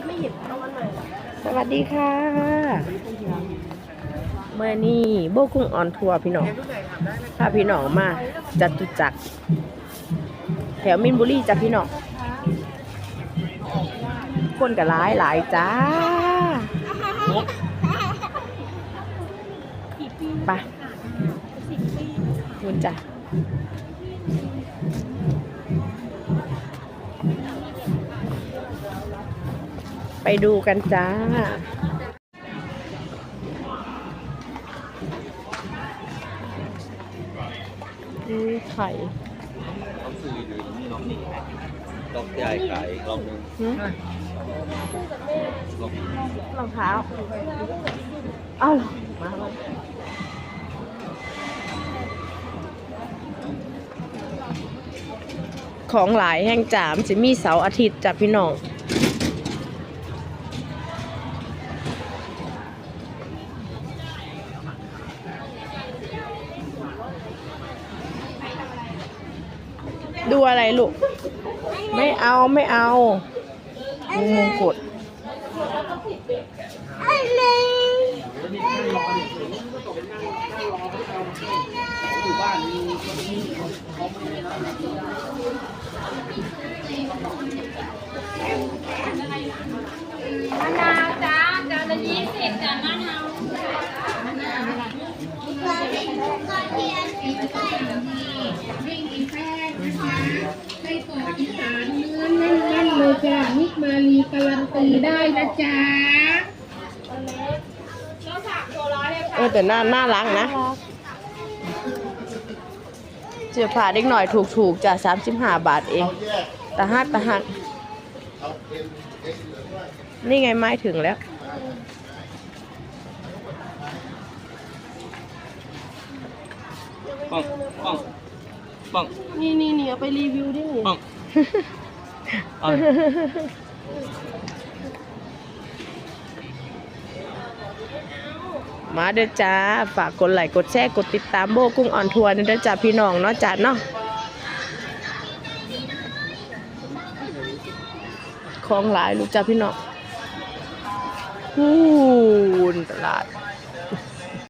คิดไม่เห็นเอาวันหม่สวัสดีค่ะเมื่อนี้โบกุ้งออนทัวร์พี่น้องพาพี่น้องมาจัตุจักรแถวมินบุรีจ้ะพี่น้องคนกับหลายหลายจ้าไปคุณจ้ะ ไปดูกันจ้า นี่ไข่ต้องซื้ออยู่ตรงนี้ลองนี่ลองยายขายลองนึงลองรองเท้า เอามาเลยของหลายแห่งจามจะมีเสาร์อาทิตย์จ้ะพี่น้อง ดูอะไรลูก ไม่เอาไม่เอางูมงกุฎมะนาวจ้าจานละยี่สิบจ้ามะนาว ไส้กร อกอีสานเนื้อแน่นๆเลยจ้ะมิกมาลีการันตีได้นะจ๊ะเออแต่น่าน่ารักนะเสื้อผ้าเด็กหน่อยถูกถูกๆจ้ะสามสิบห้าบาทเองตะหักตะหัก นี่ไงไม้ถึงแล้วป้องป้องป้องนี่นี่นี่เอาไปรีวิวดิป้อง เอามาเด้อจ้า ฝากกดไลค์กดแชร์กดติดตามโบกุ้งออนทัวร์เด้อจ้าพี่น้องเนาะจ้าเนาะของหลายลูกจ้าพี่น้องฮู้นตลาด